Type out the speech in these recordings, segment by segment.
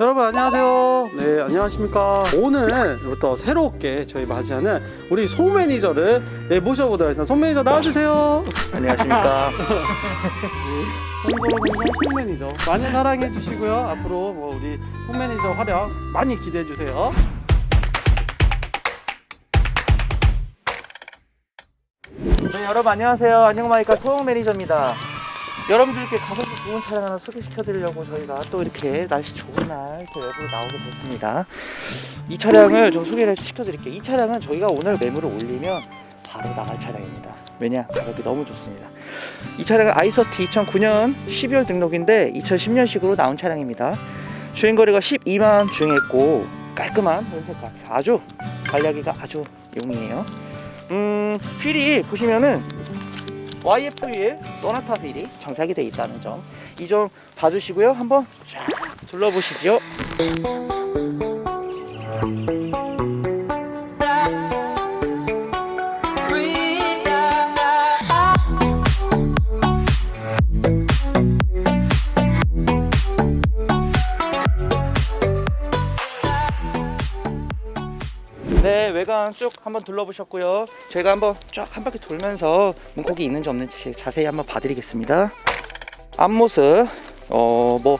여러분 안녕하세요. 네 안녕하십니까. 오늘부터 새롭게 저희 맞이하는 우리 소 매니저를 네, 모셔보도록 하겠습니다. 소 매니저 나와주세요. 안녕하십니까. 홍보로 공성 소 매니저 많이 사랑해 주시고요. 앞으로 뭐 우리 소 매니저 활약 많이 기대해 주세요. 네, 여러분 안녕하세요. 안녕마이카 소홍 매니저입니다. 여러분들께 가성비 좋은 차량 하나 소개시켜드리려고 저희가 또 이렇게 날씨 좋은 날 이렇게 외부로 나오게 됐습니다. 이 차량을 좀 소개를 시켜드릴게요. 이 차량은 저희가 오늘 매물을 올리면 바로 나갈 차량입니다. 왜냐? 가격이 너무 좋습니다. 이 차량은 아이서티 2009년 12월 등록인데 2010년식으로 나온 차량입니다. 주행거리가 12만 주행했고 깔끔한 은색깔 아주 관리하기가 아주 용이해요. 음, 휠이 보시면은 YFU의 소나타 휠이 장착이 되어 있다는 점. 이 점 봐주시고요. 한번 쫙 둘러보시죠. 네, 외관 쭉 한번 둘러보셨고요. 제가 한번 쫙 한 바퀴 돌면서 문콕이 있는지 없는지 자세히 한번 봐드리겠습니다. 앞모습, 어, 뭐,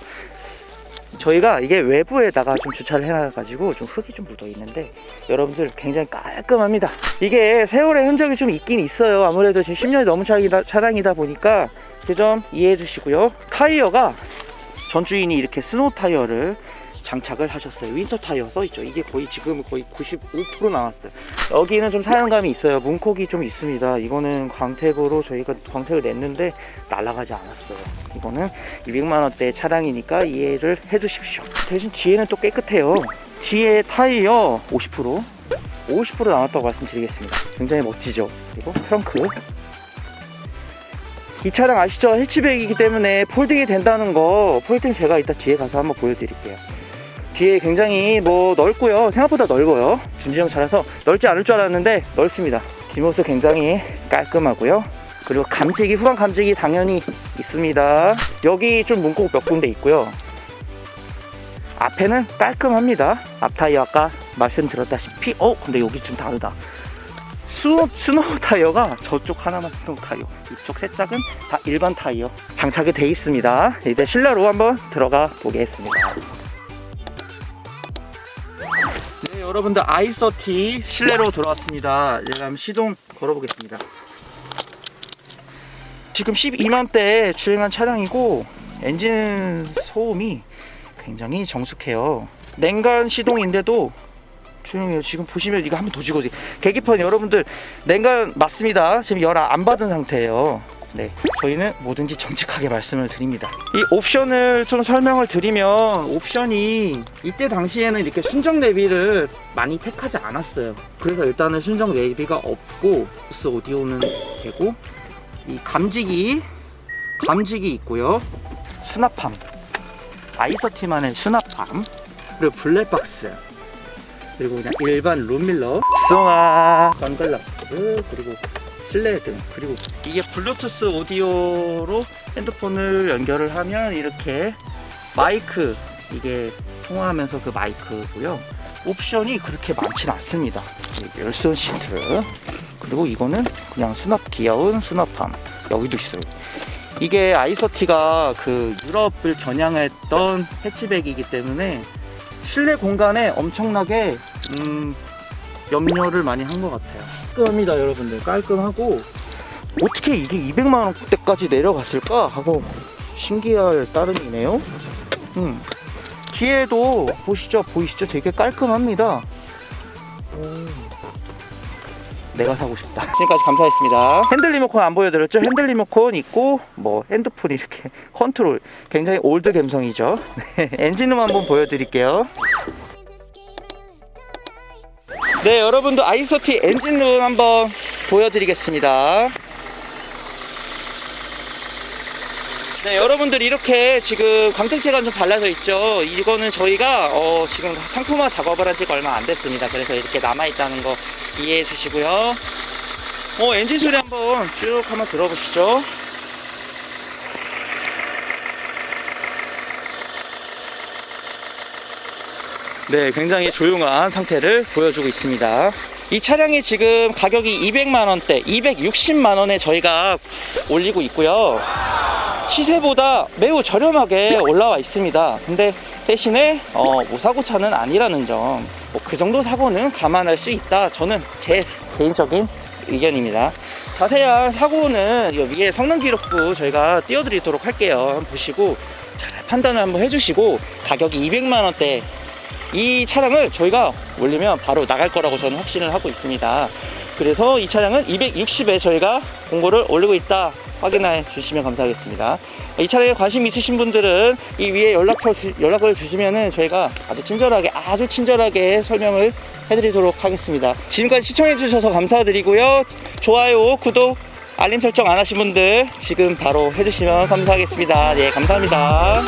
저희가 이게 외부에다가 좀 주차를 해놔가지고 좀 흙이 좀 묻어 있는데 여러분들 굉장히 깔끔합니다. 이게 세월의 흔적이 좀 있긴 있어요. 아무래도 제 10년이 넘은 차량이다, 차량이다 보니까 그 점 이해해 주시고요. 타이어가 전 주인이 이렇게 스노우 타이어를 장착을 하셨어요. 윈터 타이어 써있죠. 이게 거의 지금 거의 95% 나왔어요. 여기는 좀 사용감이 있어요. 문콕이 좀 있습니다. 이거는 광택으로 저희가 광택을 냈는데 날아가지 않았어요. 이거는 200만원대 차량이니까 이해를 해주십시오. 대신 뒤에는 또 깨끗해요. 뒤에 타이어 50% 50% 남았다고 말씀드리겠습니다. 굉장히 멋지죠. 그리고 트렁크 이 차량 아시죠? 해치백이기 때문에 폴딩이 된다는 거 폴딩 제가 이따 뒤에 가서 한번 보여드릴게요. 뒤에 굉장히 뭐 넓고요. 생각보다 넓어요. 준지형 차라서 넓지 않을 줄 알았는데 넓습니다. 뒷모습 굉장히 깔끔하고요. 그리고 감지기, 후방 감지기 당연히 있습니다. 여기 좀 문콕 몇 군데 있고요. 앞에는 깔끔합니다. 앞 타이어 아까 말씀드렸다시피, 어, 근데 여기 좀 다르다. 스노, 스노우 타이어가 저쪽 하나만 스노우 타이어, 이쪽 세 짝은 다 일반 타이어 장착이 돼 있습니다. 이제 실내로 한번 들어가 보겠습니다. 여러분들 아이서티 실내로 돌아왔습니다. 이제 한번 시동 걸어보겠습니다. 지금 12만대 주행한 차량이고 엔진 소음이 굉장히 정숙해요. 냉간 시동인데도 조용해요. 지금 보시면 이거 한번 더 찍어주세요. 계기판 여러분들 냉간 맞습니다. 지금 열 안 받은 상태예요. 네, 저희는 뭐든지 정직하게 말씀을 드립니다. 이 옵션을 좀 설명을 드리면 옵션이 이때 당시에는 이렇게 순정 내비를 많이 택하지 않았어요. 그래서 일단은 순정 내비가 없고 부스 오디오는 되고 이 감지기 감지기 있고요. 수납함 아이서티만의 수납함 그리고 블랙박스 그리고 그냥 일반 룸밀러 송아 선글라스 그리고 실내 등 그리고 이게 블루투스 오디오로 핸드폰을 연결을 하면 이렇게 마이크 이게 통화하면서 그 마이크고요. 옵션이 그렇게 많지는 않습니다. 이게 열선 시트. 그리고 이거는 그냥 수납 귀여운 수납함. 여기도 있어요. 이게 아이서티가 그 유럽을 겨냥했던 해치백이기 때문에 실내 공간에 엄청나게 음, 염려를 많이 한 것 같아요. 깔끔합니다, 여러분들. 깔끔하고 어떻게 이게 200만 원대까지 내려갔을까 하고 신기할 따름이네요. 음. 뒤에도 보시죠, 보이시죠? 되게 깔끔합니다. 오. 내가 사고 싶다. 지금까지 감사했습니다. 핸들 리모컨 안 보여드렸죠? 핸들 리모컨 있고 뭐 핸드폰 이렇게 컨트롤 굉장히 올드 감성이죠. 네, 엔진룸 한번 보여드릴게요. 네, 여러분도 아이서티 엔진룸 한번 보여드리겠습니다. 네, 여러분들 이렇게 지금 광택제가 좀 발라져 있죠. 이거는 저희가 어, 지금 상품화 작업을 한 지가 얼마 안 됐습니다. 그래서 이렇게 남아 있다는 거 이해해 주시고요. 어, 엔진 소리 한번 쭉 한번 들어보시죠. 네, 굉장히 조용한 상태를 보여주고 있습니다. 이 차량이 지금 가격이 200만 원대, 260만 원에 저희가 올리고 있고요. 시세보다 매우 저렴하게 올라와 있습니다. 근데 대신에 어, 무사고 차는 아니라는 점, 뭐 그 정도 사고는 감안할 수 있다. 저는 제 개인적인 의견입니다. 자세한 사고는 위에 성능 기록부 저희가 띄워드리도록 할게요. 한번 보시고 잘 판단을 한번 해주시고 가격이 200만 원대 이 차량을 저희가 올리면 바로 나갈 거라고 저는 확신을 하고 있습니다. 그래서 이 차량은 260에 저희가 공고를 올리고 있다 확인해 주시면 감사하겠습니다. 이 차량에 관심 있으신 분들은 이 위에 연락처 주- 연락을 주시면은 저희가 아주 친절하게 아주 친절하게 설명을 해드리도록 하겠습니다. 지금까지 시청해 주셔서 감사드리고요. 좋아요, 구독, 알림 설정 안 하신 분들 지금 바로 해주시면 감사하겠습니다. 네, 감사합니다.